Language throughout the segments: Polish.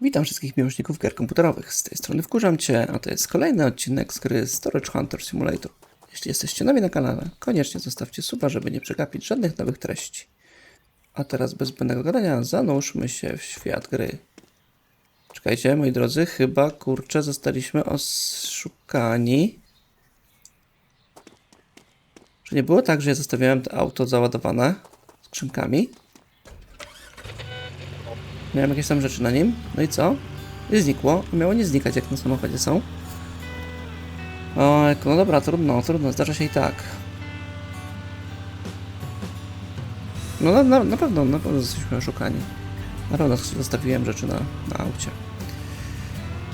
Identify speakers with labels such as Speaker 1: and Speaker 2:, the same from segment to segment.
Speaker 1: Witam wszystkich miłośników gier komputerowych. Z tej strony wkurzam Cię, a to jest kolejny odcinek z gry Storage Hunter Simulator. Jeśli jesteście nowi na kanale, koniecznie zostawcie suba, żeby nie przegapić żadnych nowych treści. A teraz bez zbędnego gadania zanurzmy się w świat gry. Czekajcie, moi drodzy, chyba kurczę zostaliśmy oszukani. Czy nie było tak, że ja zostawiałem to auto załadowane skrzynkami? Miałem jakieś tam rzeczy na nim. No i co? I znikło. I miało nie znikać, jak na samochodzie są. O, no dobra, trudno, trudno, zdarza się i tak. No na, na, na pewno, na pewno jesteśmy oszukani. Na pewno zostawiłem rzeczy na, na aucie.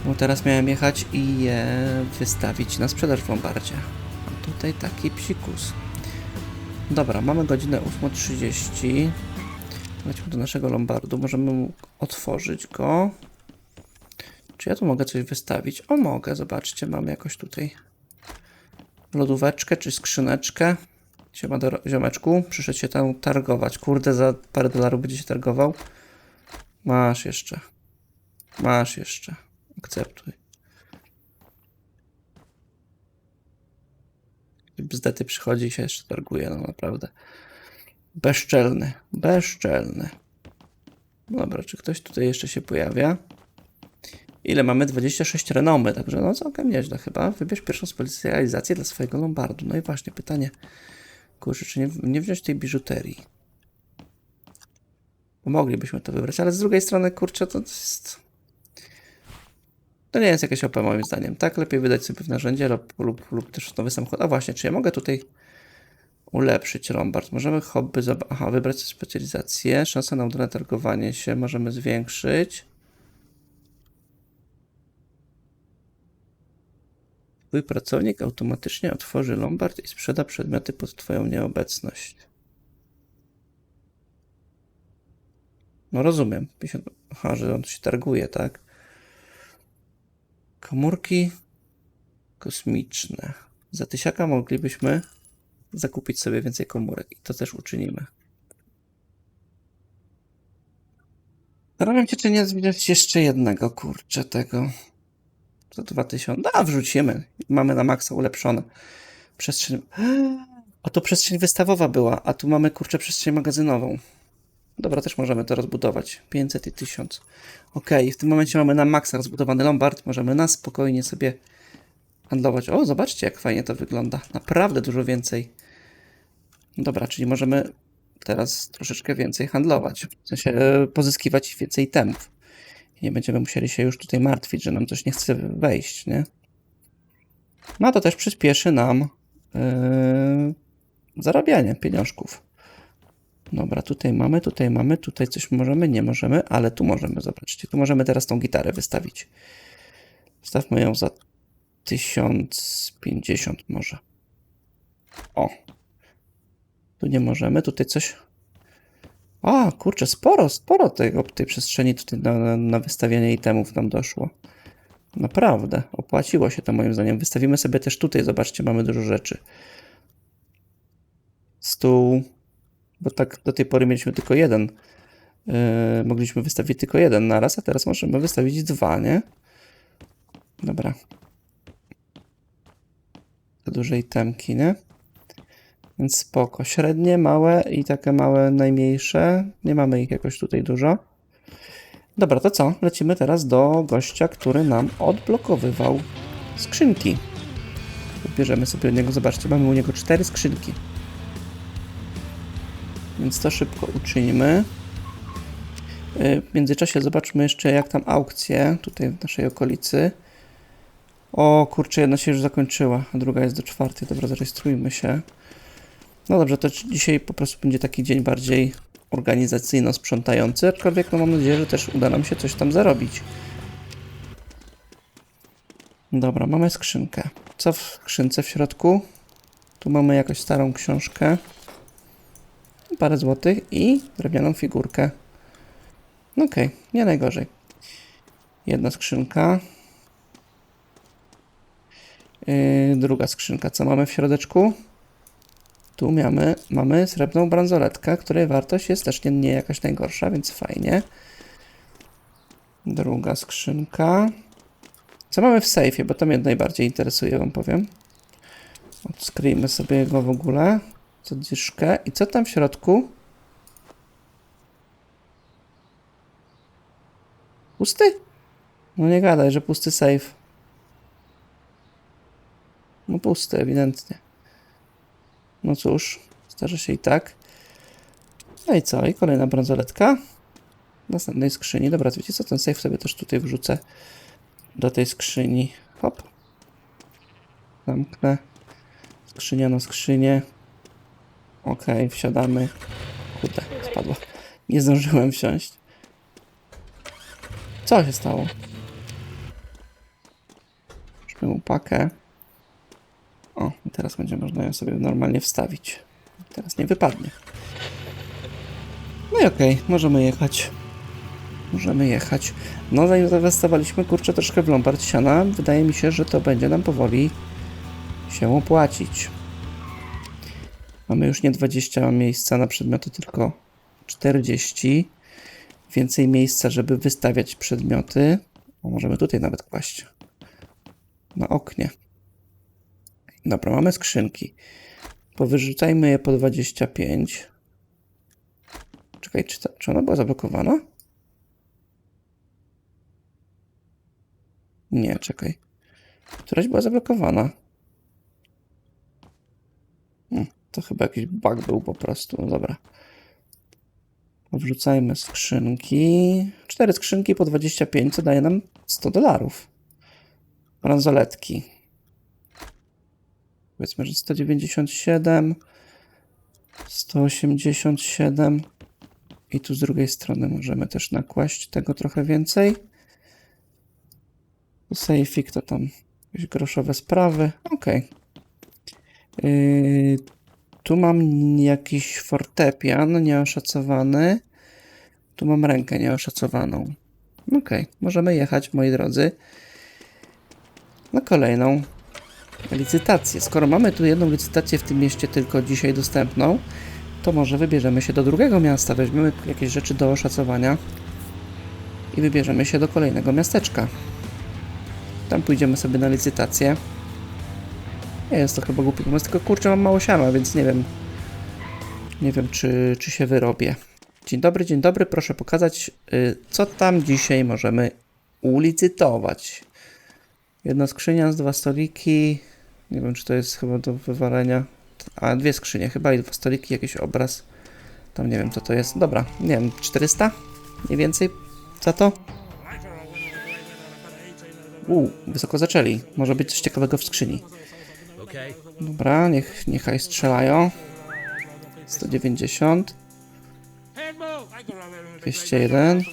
Speaker 1: Bo teraz miałem jechać i je wystawić na sprzedaż w Lombardzie. A tutaj taki psikus. Dobra, mamy godzinę 8.30. Lećmy do naszego lombardu. Możemy mu otworzyć go. Czy ja tu mogę coś wystawić? O, mogę. Zobaczcie, mam jakoś tutaj lodóweczkę czy skrzyneczkę. Siema do ziomeczku. Przyszedł się tam targować. Kurde, za parę dolarów będzie się targował. Masz jeszcze. Masz jeszcze. Akceptuj. Bzdety przychodzi i się jeszcze targuje, no naprawdę. Bezczelny, bezczelny. Dobra, czy ktoś tutaj jeszcze się pojawia? Ile mamy? 26 renomy, także no całkiem nieźle chyba. Wybierz pierwszą specjalizację dla swojego lombardu. No i właśnie pytanie, kurczę, czy nie, nie wziąć tej biżuterii? Moglibyśmy to wybrać, ale z drugiej strony, kurczę, to jest... To nie jest jakieś OP moim zdaniem, tak? Lepiej wydać sobie w narzędzie lub, lub, lub też nowy samochód. A właśnie, czy ja mogę tutaj ulepszyć Lombard. Możemy hobby, aha, wybrać sobie specjalizację, szansa na udane targowanie się możemy zwiększyć. Twój pracownik automatycznie otworzy Lombard i sprzeda przedmioty pod Twoją nieobecność. No rozumiem. 50... Aha, że on się targuje, tak? Komórki kosmiczne. Za tysiaka moglibyśmy zakupić sobie więcej komórek i to też uczynimy. Zastanawiam się, czy nie zbierać jeszcze jednego, kurczę, tego. Za 2000. A, wrzucimy. Mamy na maksa ulepszone. Przestrzeń. A to przestrzeń wystawowa była, a tu mamy, kurczę, przestrzeń magazynową. Dobra, też możemy to rozbudować. 500 i 1000. Ok, w tym momencie mamy na maksa rozbudowany Lombard. Możemy na spokojnie sobie handlować. O, zobaczcie, jak fajnie to wygląda. Naprawdę dużo więcej. Dobra, czyli możemy teraz troszeczkę więcej handlować. W sensie e, pozyskiwać więcej temów. Nie będziemy musieli się już tutaj martwić, że nam coś nie chce wejść, nie? No to też przyspieszy nam yy, zarabianie pieniążków. Dobra, tutaj mamy, tutaj mamy, tutaj coś możemy, nie możemy, ale tu możemy, zobaczcie, tu możemy teraz tą gitarę wystawić. Wstawmy ją za 1050 może. O. Tu nie możemy, tutaj coś... A, kurczę, sporo, sporo tego, tej przestrzeni tutaj na, na, na wystawianie itemów nam doszło. Naprawdę, opłaciło się to moim zdaniem. Wystawimy sobie też tutaj, zobaczcie, mamy dużo rzeczy. Stół, bo tak do tej pory mieliśmy tylko jeden. Yy, mogliśmy wystawić tylko jeden naraz, a teraz możemy wystawić dwa, nie? Dobra. Za duże itemki, nie? Więc spoko. Średnie, małe i takie małe, najmniejsze. Nie mamy ich jakoś tutaj dużo. Dobra, to co? Lecimy teraz do gościa, który nam odblokowywał skrzynki. Bierzemy sobie od niego, zobaczcie, mamy u niego cztery skrzynki. Więc to szybko uczynimy. W międzyczasie zobaczmy jeszcze, jak tam aukcje tutaj w naszej okolicy. O kurczę, jedna się już zakończyła, a druga jest do czwartej. Dobra, zarejestrujmy się. No dobrze, to dzisiaj po prostu będzie taki dzień bardziej organizacyjno-sprzątający, aczkolwiek no mam nadzieję, że też uda nam się coś tam zarobić. Dobra, mamy skrzynkę. Co w skrzynce w środku? Tu mamy jakąś starą książkę. Parę złotych i drewnianą figurkę. Okej, okay, nie najgorzej. Jedna skrzynka. Yy, druga skrzynka. Co mamy w środeczku? Tu mamy, mamy srebrną bransoletkę, której wartość jest też nie, nie jakaś najgorsza, więc fajnie. Druga skrzynka. Co mamy w sejfie, bo to mnie najbardziej interesuje, wam powiem. Odskryjmy sobie go w ogóle. Co dyszkę. I co tam w środku? Pusty? No nie gadaj, że pusty safe. No pusty, ewidentnie. No cóż, zdarzy się i tak. No i co? I kolejna bransoletka. W następnej skrzyni. Dobra, wiecie co? Ten safe sobie też tutaj wrzucę do tej skrzyni. Hop. Zamknę. Skrzynia na skrzynię. Okej, wsiadamy. Kurde, spadła. Nie zdążyłem wsiąść. Co się stało? Weźmy mu pakę. O, i teraz będzie można ją sobie normalnie wstawić. Teraz nie wypadnie. No i okej, możemy jechać. Możemy jechać. No, zanim zainwestowaliśmy, kurczę, troszkę w Lombard siana, wydaje mi się, że to będzie nam powoli się opłacić. Mamy już nie 20 miejsca na przedmioty, tylko 40. Więcej miejsca, żeby wystawiać przedmioty. Możemy tutaj nawet kłaść. Na oknie. Dobra, mamy skrzynki. Powyrzucajmy je po 25. Czekaj, czy, ta, czy ona była zablokowana? Nie, czekaj. Któraś była zablokowana. Hmm, to chyba jakiś bug był po prostu. No dobra. Wrzucajmy skrzynki. Cztery skrzynki po 25, co daje nam 100 dolarów. Bransoletki. Powiedzmy, że 197, 187 i tu z drugiej strony możemy też nakłaść tego trochę więcej. Sejfik to tam jakieś groszowe sprawy. Ok. Yy, tu mam jakiś fortepian nieoszacowany. Tu mam rękę nieoszacowaną. Ok, możemy jechać, moi drodzy, na kolejną licytację. Skoro mamy tu jedną licytację w tym mieście tylko dzisiaj dostępną, to może wybierzemy się do drugiego miasta, weźmiemy jakieś rzeczy do oszacowania i wybierzemy się do kolejnego miasteczka. Tam pójdziemy sobie na licytację. Nie jest to chyba głupi pomysł, tylko kurczę mam mało siana, więc nie wiem. Nie wiem, czy, czy się wyrobię. Dzień dobry, dzień dobry. Proszę pokazać, y, co tam dzisiaj możemy ulicytować. Jedna skrzynia z dwa stoliki. Nie wiem, czy to jest chyba do wywalenia. A, dwie skrzynie chyba i dwa stoliki, jakiś obraz. Tam nie wiem, co to jest. Dobra, nie wiem, 400? Mniej więcej za to? Uuu, wysoko zaczęli. Może być coś ciekawego w skrzyni. Dobra, niech, niechaj strzelają. 190, 201,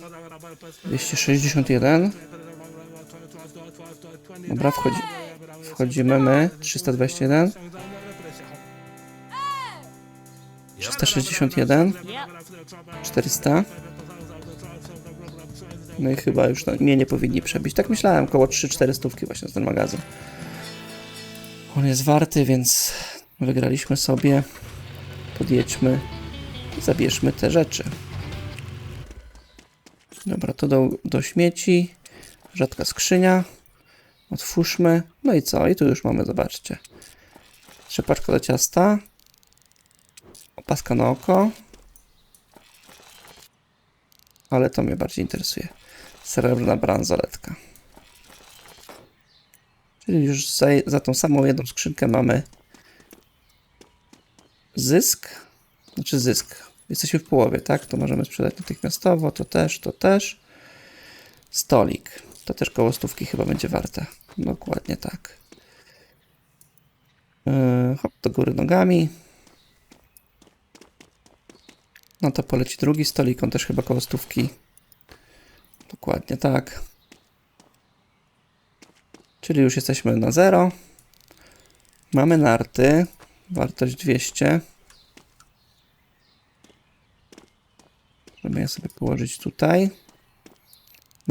Speaker 1: 261. Dobra, wchodzi, wchodzimy my. 321, 361, 400. No i chyba już no, mnie nie powinni przebić. Tak myślałem, około 3-4 stówki właśnie z ten magazyn. On jest warty, więc wygraliśmy sobie. Podjedźmy i zabierzmy te rzeczy. Dobra, to do, do śmieci. Rzadka skrzynia. Otwórzmy. No i co? I tu już mamy, zobaczcie. Trzepaczka do ciasta. Opaska na oko. Ale to mnie bardziej interesuje. Srebrna bransoletka. Czyli już za, za tą samą jedną skrzynkę mamy zysk. Znaczy zysk. Jesteśmy w połowie, tak? To możemy sprzedać natychmiastowo, to też, to też. Stolik. To też koło stówki chyba będzie warte. Dokładnie tak. Yy, hop, do góry nogami. No to poleci drugi stolik, on też chyba koło stówki. Dokładnie tak. Czyli już jesteśmy na zero. Mamy narty. Wartość 200. Możemy je sobie położyć tutaj.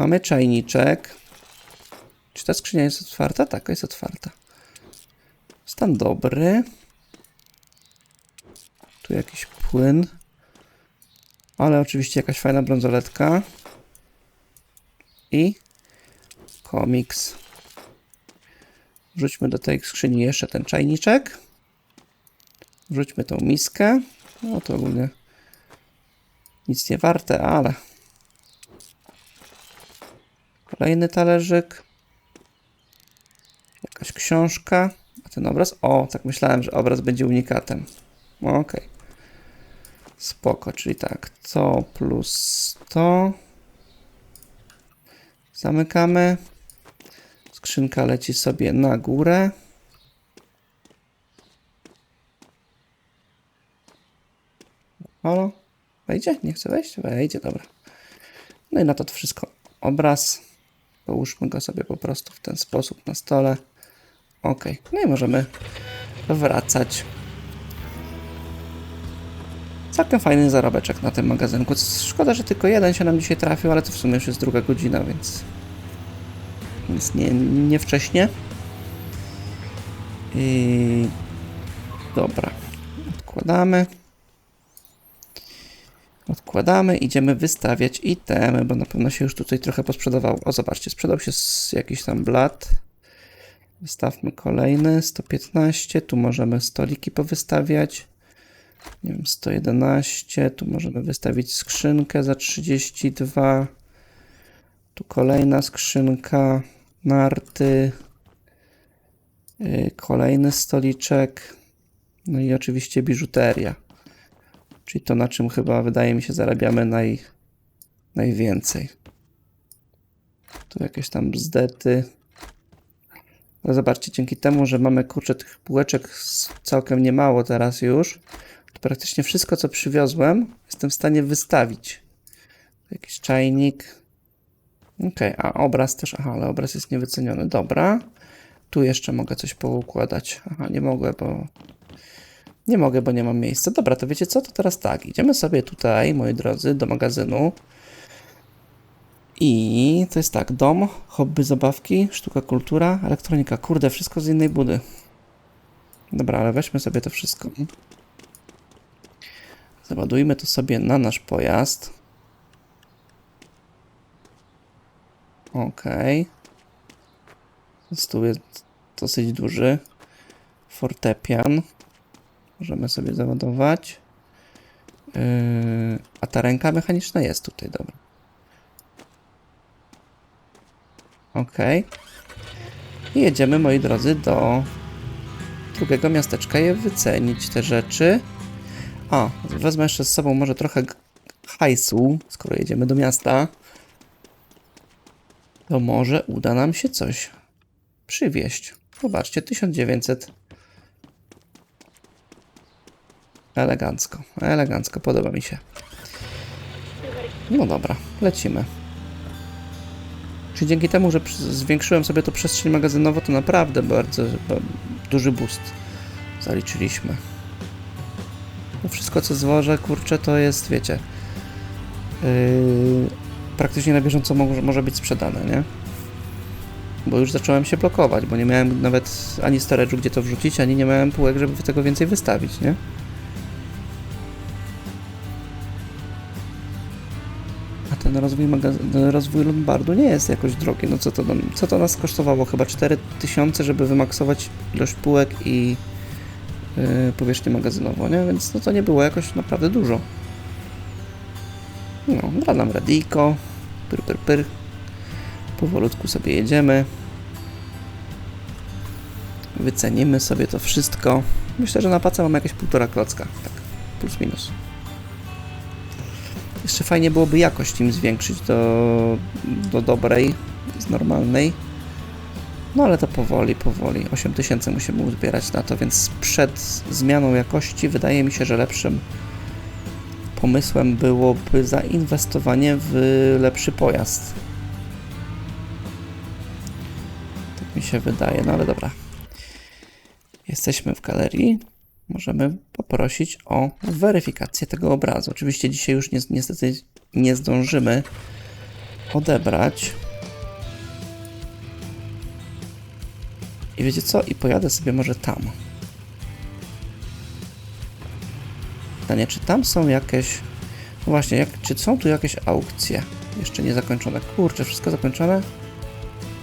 Speaker 1: Mamy czajniczek. Czy ta skrzynia jest otwarta? Tak, jest otwarta. Stan dobry. Tu jakiś płyn. Ale oczywiście jakaś fajna brązoletka. i komiks. Wrzućmy do tej skrzyni jeszcze ten czajniczek. Wrzućmy tą miskę. No to ogólnie nic nie warte, ale kolejny talerzyk. Jakaś książka. A ten obraz? O, tak myślałem, że obraz będzie unikatem. Okej. Spoko, czyli tak, to plus to. Zamykamy. Skrzynka leci sobie na górę. Halo? Wejdzie? Nie chce wejść? Wejdzie, dobra. No i na to to wszystko obraz. Połóżmy go sobie po prostu w ten sposób na stole. Ok. No i możemy wracać. Całkiem fajny zarobeczek na tym magazynku. Szkoda, że tylko jeden się nam dzisiaj trafił, ale to w sumie już jest druga godzina, więc więc nie, nie wcześnie. I dobra. Odkładamy. Odkładamy, idziemy wystawiać itemy, bo na pewno się już tutaj trochę posprzedawało. O, zobaczcie, sprzedał się jakiś tam blat. Wystawmy kolejny, 115. Tu możemy stoliki powystawiać. Nie wiem, 111. Tu możemy wystawić skrzynkę za 32. Tu kolejna skrzynka, narty, yy, kolejny stoliczek, no i oczywiście biżuteria. Czyli to, na czym chyba wydaje mi się zarabiamy naj, najwięcej. Tu jakieś tam bzdety. Ale zobaczcie, dzięki temu, że mamy kurczę tych półeczek całkiem niemało teraz już, to praktycznie wszystko, co przywiozłem, jestem w stanie wystawić. Jakiś czajnik, Okej, a obraz też, aha, ale obraz jest niewyceniony. Dobra. Tu jeszcze mogę coś poukładać. Aha, nie mogę, bo... Nie mogę, bo nie mam miejsca. Dobra, to wiecie co? To teraz tak. Idziemy sobie tutaj, moi drodzy, do magazynu. I to jest tak, dom, hobby, zabawki, sztuka, kultura, elektronika. Kurde, wszystko z innej budy. Dobra, ale weźmy sobie to wszystko. Załadujmy to sobie na nasz pojazd. Okej. Okay. Stół jest dosyć duży. Fortepian. Możemy sobie załadować. Yy, a ta ręka mechaniczna jest tutaj, dobra. Okay. I jedziemy, moi drodzy, do drugiego miasteczka je wycenić te rzeczy. O, wezmę jeszcze z sobą może trochę hajsu, skoro jedziemy do miasta to może uda nam się coś przywieźć. Zobaczcie, 1900. Elegancko, elegancko, podoba mi się. No dobra, lecimy. Czyli dzięki temu, że zwiększyłem sobie to przestrzeń magazynową, to naprawdę bardzo duży boost zaliczyliśmy. No wszystko co zwożę, kurczę, to jest, wiecie, yy, praktycznie na bieżąco może, może być sprzedane, nie? Bo już zacząłem się blokować, bo nie miałem nawet ani storage'u, gdzie to wrzucić, ani nie miałem półek, żeby tego więcej wystawić, nie? Ten rozwój, rozwój Lombardu nie jest jakoś drogi. No co to, co to nas kosztowało? Chyba 4000, żeby wymaksować ilość półek i yy, powierzchnię magazynową, nie? Więc no to nie było jakoś naprawdę dużo. No, gra nam radiko. Pyr, pyr, pyr. Powolutku sobie jedziemy. Wycenimy sobie to wszystko. Myślę, że na pace mamy jakieś półtora klocka. Tak, plus minus. Jeszcze fajnie byłoby jakość im zwiększyć do, do dobrej, z normalnej. No ale to powoli, powoli. 8000 musimy uzbierać na to, więc przed zmianą jakości wydaje mi się, że lepszym pomysłem byłoby zainwestowanie w lepszy pojazd. Tak mi się wydaje, no ale dobra. Jesteśmy w galerii. Możemy poprosić o weryfikację tego obrazu. Oczywiście dzisiaj już ni niestety nie zdążymy odebrać. I wiecie co? I pojadę sobie może tam. pytanie, czy tam są jakieś... No właśnie, jak, czy są tu jakieś aukcje? Jeszcze nie zakończone. Kurczę, wszystko zakończone?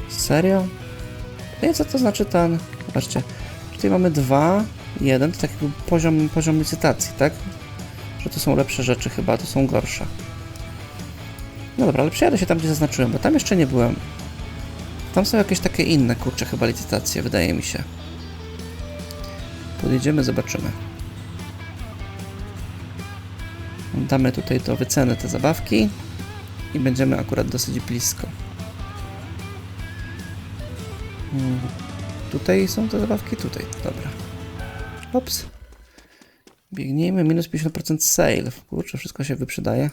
Speaker 1: Serio? No i co to znaczy ten... Zobaczcie, tutaj mamy dwa, jeden, to taki poziom, poziom licytacji, tak? Że to są lepsze rzeczy chyba, to są gorsze. No dobra, ale przyjadę się tam, gdzie zaznaczyłem, bo tam jeszcze nie byłem. Tam są jakieś takie inne, kurcze, chyba licytacje, wydaje mi się. Podjedziemy, zobaczymy. Damy tutaj do wyceny te zabawki i będziemy akurat dosyć blisko. Mm, Tutaj są te zabawki? Tutaj, dobra. Ops. Biegnijmy, minus 50% sale. Kurczę, wszystko się wyprzedaje.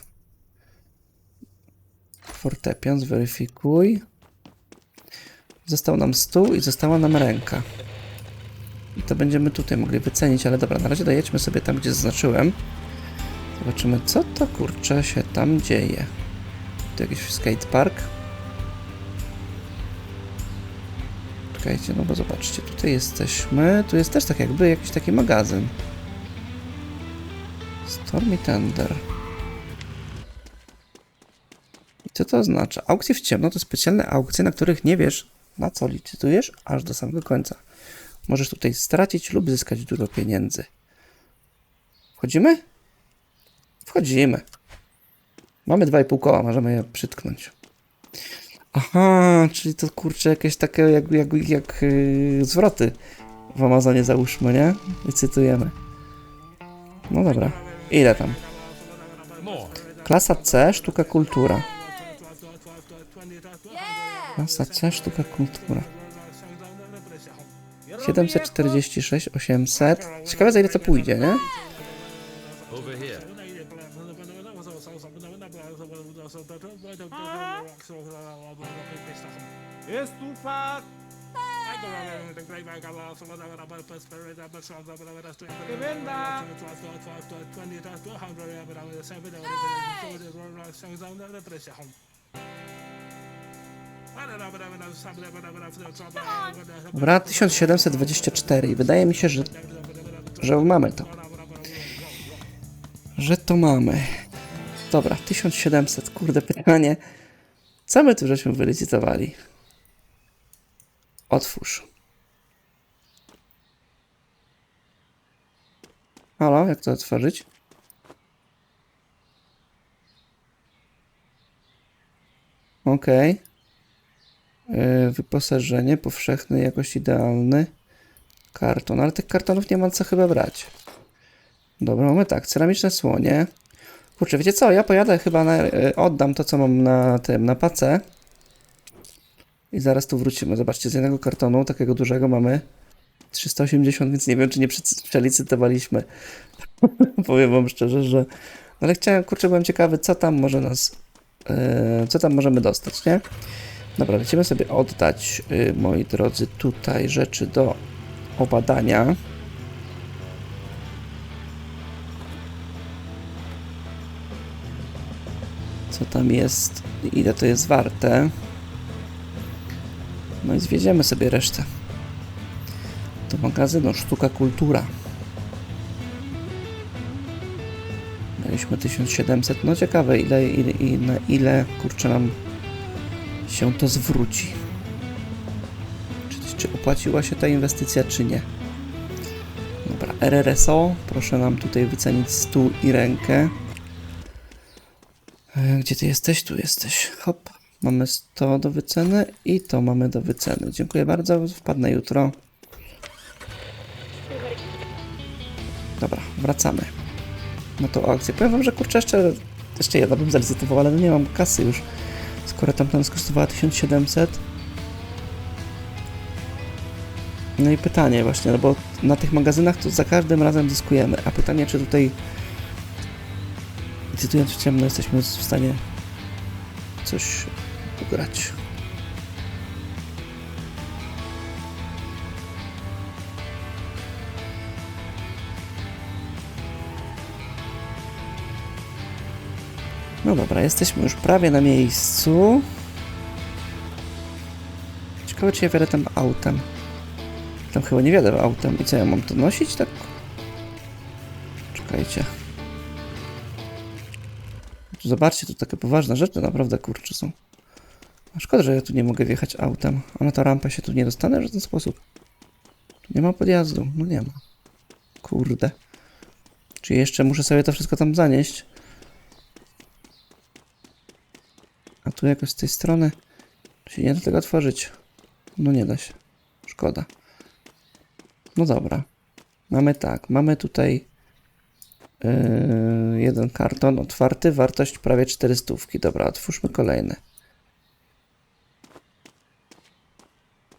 Speaker 1: Fortepian, zweryfikuj. Został nam stół i została nam ręka. I to będziemy tutaj mogli wycenić, ale dobra, na razie dojedźmy sobie tam, gdzie zaznaczyłem. Zobaczymy, co to kurczę się tam dzieje. Tu jakiś skatepark. Czekajcie, no bo zobaczcie, tutaj jesteśmy. Tu jest też tak jakby jakiś taki magazyn. Stormy Tender. I co to oznacza? Aukcje w ciemno to specjalne aukcje, na których nie wiesz, na co licytujesz, aż do samego końca. Możesz tutaj stracić lub zyskać dużo pieniędzy. Wchodzimy? Wchodzimy. Mamy 2,5 koła, możemy je przytknąć. Aha, czyli to kurczę jakieś takie jak, jak, jak yy, zwroty w Amazonie załóżmy, nie? Licytujemy. No dobra. Ile tam? Klasa C, sztuka kultura. Klasa C, sztuka kultura. 746, 800. Ciekawe za ile to pójdzie, nie?
Speaker 2: Over here.
Speaker 3: Estufa! Que venda!
Speaker 1: Dobra, 1724 i wydaje mi się, że, że mamy to. Że to mamy. Dobra, 1700, kurde pytanie. Co my tu żeśmy wylicytowali? Otwórz. Halo, jak to otworzyć? Okej. Yy, Wyposażenie powszechne, jakość idealny. Karton, ale tych kartonów nie ma co chyba brać. Dobra, mamy tak, ceramiczne słonie. Kurczę, wiecie co, ja pojadę chyba na, yy, oddam to, co mam na tym, na pace. I zaraz tu wrócimy. Zobaczcie, z jednego kartonu, takiego dużego mamy 380, więc nie wiem, czy nie prze- przelicytowaliśmy. Powiem wam szczerze, że... Ale chciałem, kurczę, byłem ciekawy, co tam może nas... yy, co tam możemy dostać, nie? Dobra, lecimy sobie oddać, y, moi drodzy, tutaj rzeczy do obadania. Co tam jest, ile to jest warte. No i zwiedziemy sobie resztę. Do magazynu Sztuka Kultura. Mieliśmy 1700. No ciekawe, ile, ile, ile, na ile kurczę nam się to zwróci. Czy, czy opłaciła się ta inwestycja, czy nie? Dobra, RRSO, proszę nam tutaj wycenić stół i rękę. E, Gdzie ty jesteś? Tu jesteś. Hop, mamy to do wyceny i to mamy do wyceny. Dziękuję bardzo, wpadnę jutro. Dobra, wracamy. No to akcję. Powiem wam, że kurczę, jeszcze, jeszcze jedna bym zalicytował, ale no nie mam kasy już. Skoro tamten skosztowała 1700. No i pytanie właśnie, no bo na tych magazynach to za każdym razem zyskujemy, a pytanie czy tutaj licytując w ciemno jesteśmy w stanie coś ugrać. No dobra, jesteśmy już prawie na miejscu. Ciekawe, czy ja wiadę tam autem. Tam chyba nie wiadę autem. I co, ja mam to nosić tak? Czekajcie. Zobaczcie, tu takie poważne rzeczy naprawdę, kurczę, są. Szkoda, że ja tu nie mogę wjechać autem. A na tę rampę się tu nie dostanę w żaden sposób. Nie ma podjazdu. No nie ma. Kurde. Czy jeszcze muszę sobie to wszystko tam zanieść? A tu jakoś z tej strony się nie da tego otworzyć. No nie da się. Szkoda. No dobra. Mamy tak. Mamy tutaj yy, jeden karton otwarty. Wartość prawie 400. Dobra, otwórzmy kolejny.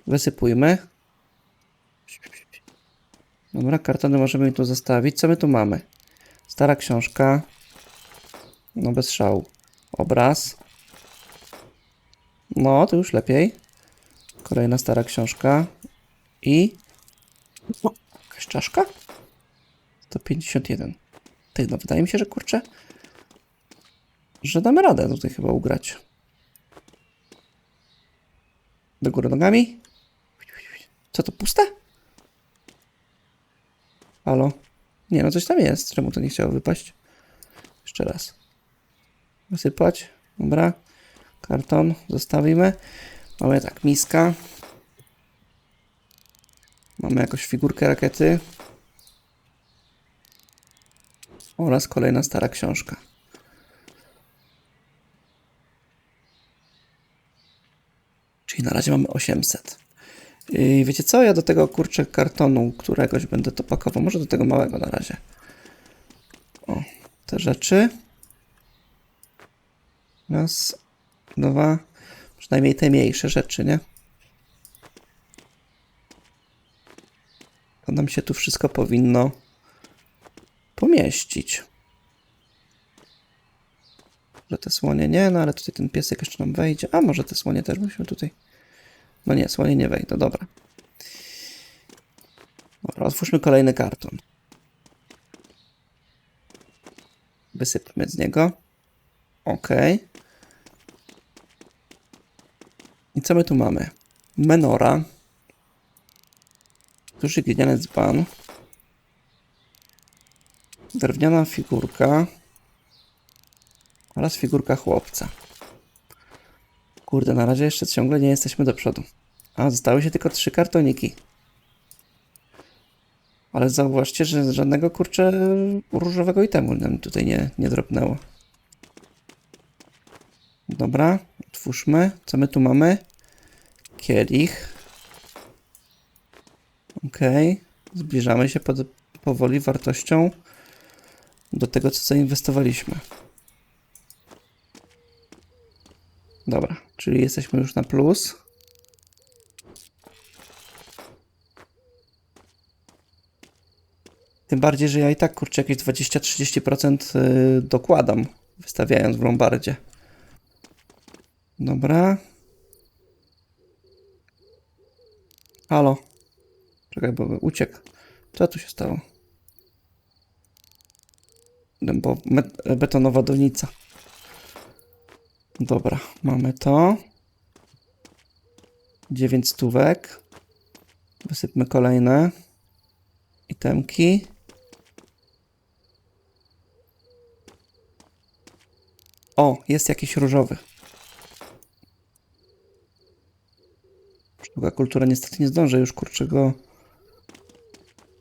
Speaker 1: Wysypujmy. Dobra, kartony możemy tu zostawić. Co my tu mamy? Stara książka. No bez szału. Obraz. No, to już lepiej. Kolejna stara książka. I... Jakaś czaszka? 151. Ty, no wydaje mi się, że kurczę, że damy radę tutaj chyba ugrać. Do góry nogami. Co to, puste? Halo? Nie, no coś tam jest. Czemu to nie chciało wypaść? Jeszcze raz. Wysypać. Dobra. Karton zostawimy. Mamy tak, miska. Mamy jakąś figurkę rakiety. Oraz kolejna stara książka. Czyli na razie mamy 800. I wiecie co? Ja do tego kurczę kartonu któregoś będę to pakował. Może do tego małego na razie. O, te rzeczy. Raz, dwa. Przynajmniej te mniejsze rzeczy, nie? To nam się tu wszystko powinno pomieścić. Że te słonie nie, no ale tutaj ten piesek jeszcze nam wejdzie. A może te słonie też musimy tutaj. No nie, słonie nie wejdą, dobra. Dobra, otwórzmy kolejny karton. Wysypmy z niego. Ok. I co my tu mamy? Menora. Duży gliniany dzban. Drewniana figurka. Oraz figurka chłopca. Kurde, na razie jeszcze ciągle nie jesteśmy do przodu. A, zostały się tylko trzy kartoniki. Ale zauważcie, że żadnego kurczę różowego itemu nam tutaj nie, nie dropnęło. Dobra, otwórzmy. Co my tu mamy? Kielich. Okej. Zbliżamy się pod, powoli wartością do tego, co zainwestowaliśmy. Dobra, czyli jesteśmy już na plus. Tym bardziej, że ja i tak kurczę jakieś 20-30% y, dokładam, wystawiając w Lombardzie. Dobra. Halo. Czekaj, bo uciekł. Co tu się stało? Bo met- betonowa donica. Dobra, mamy to. 9 stówek. Wysypmy kolejne itemki. O, jest jakiś różowy. Sztuka kultura niestety nie zdąży już kurczę go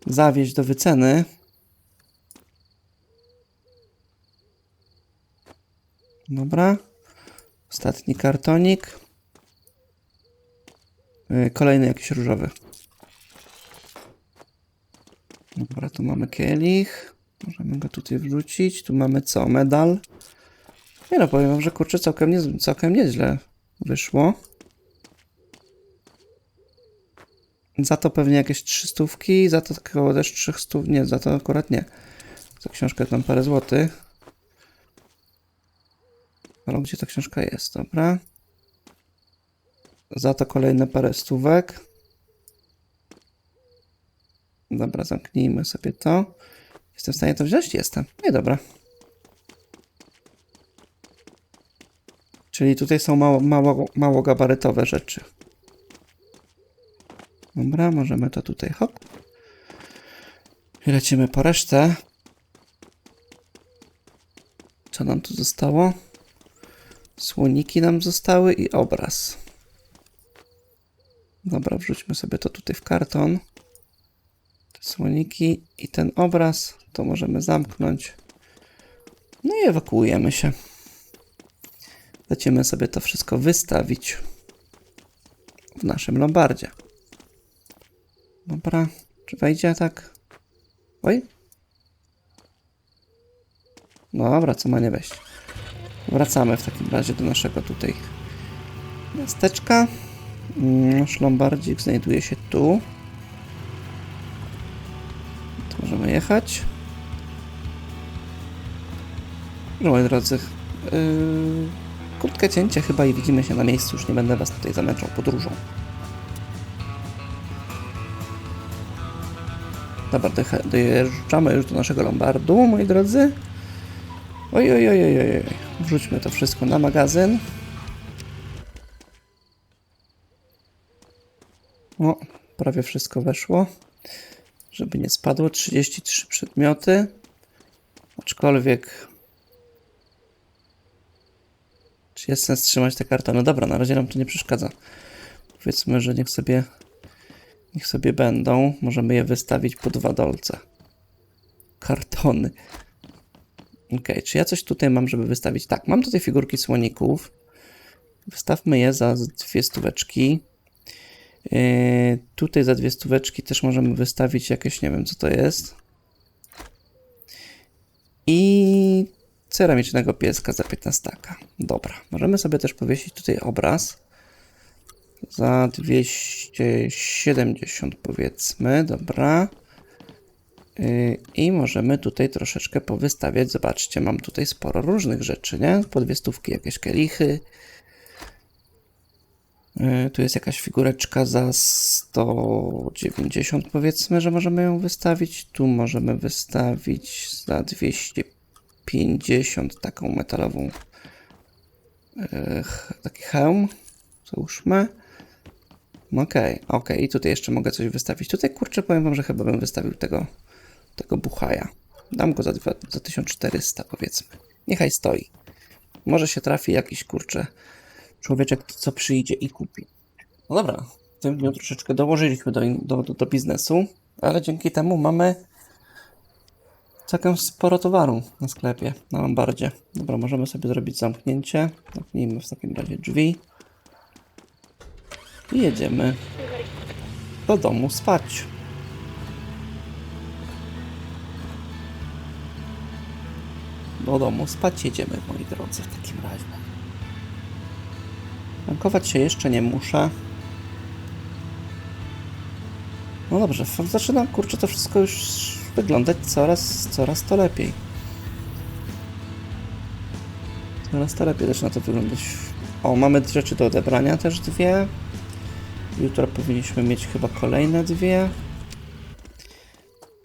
Speaker 1: zawieźć do wyceny. Dobra. Ostatni kartonik. Yy, Kolejny jakiś różowy. Dobra, tu mamy kielich. Możemy go tutaj wrzucić. Tu mamy co? Medal. Nie no, powiem wam, że kurczę całkiem, nie, całkiem nieźle wyszło. Za to pewnie jakieś 300, za to około też 300, nie, za to akurat nie. Za książkę tam parę złotych. Ale gdzie ta książka jest, dobra. Za to kolejne parę stówek. Dobra, zamknijmy sobie to. Jestem w stanie to wziąć? Jestem. Nie, dobra. Czyli tutaj są mało, mało, mało gabarytowe rzeczy. Dobra, możemy to tutaj hop. I lecimy po resztę. Co nam tu zostało? Słoniki nam zostały i obraz. Dobra, wrzućmy sobie to tutaj w karton. Te słoniki i ten obraz to możemy zamknąć. No i ewakuujemy się. Lecimy sobie to wszystko wystawić w naszym lombardzie. Dobra, czy wejdzie tak? Oj. Dobra, co ma nie wejść. Wracamy w takim razie do naszego tutaj miasteczka. Nasz lombardzik znajduje się tu. Tu możemy jechać. No, moi drodzy, yy, krótkie cięcie chyba i widzimy się na miejscu. Już nie będę Was tutaj zamęczał podróżą. Dobra, dojeżdżamy już do naszego lombardu, moi drodzy. Oj, oj, oj, oj, oj. Wrzućmy to wszystko na magazyn. O, prawie wszystko weszło. Żeby nie spadło. 33 przedmioty. Aczkolwiek... Czy jest sens trzymać te kartony? Dobra, na razie nam to nie przeszkadza. Powiedzmy, że niech sobie... Niech sobie będą. Możemy je wystawić po dwa dolce. Kartony. Czy ja coś tutaj mam, żeby wystawić? Tak, mam tutaj figurki słoników. Wystawmy je za dwie stóweczki. Yy, tutaj za dwie stóweczki też możemy wystawić jakieś, nie wiem co to jest. I ceramicznego pieska za 15. Dobra, możemy sobie też powiesić tutaj obraz za 270 powiedzmy, dobra. Yy, I możemy tutaj troszeczkę powystawiać. Zobaczcie, mam tutaj sporo różnych rzeczy, nie? Po dwie stówki jakieś kielichy. Yy, Tu jest jakaś figureczka za 190 powiedzmy, że możemy ją wystawić. Tu możemy wystawić za 250 taką metalową taki hełm. Załóżmy. Okej, okej. I tutaj jeszcze mogę coś wystawić. Tutaj kurczę, powiem wam, że chyba bym wystawił tego, tego buchaja. Dam go za, za 1400 powiedzmy. Niechaj stoi. Może się trafi jakiś kurczę człowieczek, co przyjdzie i kupi. No dobra, w tym dniu troszeczkę dołożyliśmy do, do, do, do biznesu, ale dzięki temu mamy całkiem sporo towaru na sklepie, na lombardzie. Dobra, możemy sobie zrobić zamknięcie. Zamknijmy w takim razie drzwi. I jedziemy do domu spać. Do domu spać jedziemy, moi drodzy, w takim razie. Tankować się jeszcze nie muszę. No dobrze, f- zaczyna, kurczę, to wszystko już wyglądać coraz, coraz to lepiej. Coraz to lepiej zaczyna to wyglądać. O, mamy rzeczy do odebrania też dwie. Jutro powinniśmy mieć chyba kolejne dwie.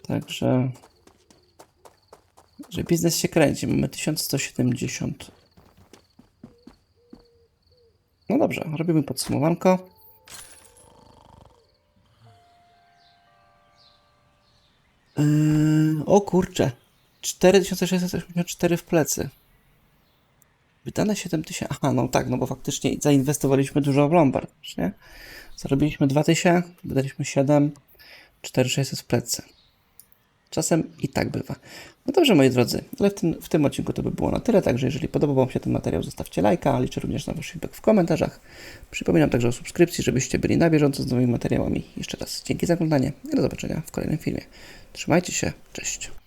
Speaker 1: Także... Że biznes się kręci. Mamy 1170. No dobrze, robimy podsumowanko. Yy, o kurczę. 4684 w plecy. Wydane 7000. Aha, no tak, no bo faktycznie zainwestowaliśmy dużo w Lombard, nie? Zarobiliśmy 2000, wydaliśmy 7, 4600 w plecy. Czasem i tak bywa. No dobrze, moi drodzy, ale w tym, w tym odcinku to by było na tyle. Także jeżeli podobał Wam się ten materiał, zostawcie lajka. Liczę również na Wasz feedback w komentarzach. Przypominam także o subskrypcji, żebyście byli na bieżąco z nowymi materiałami. Jeszcze raz dzięki za oglądanie i do zobaczenia w kolejnym filmie. Trzymajcie się, cześć.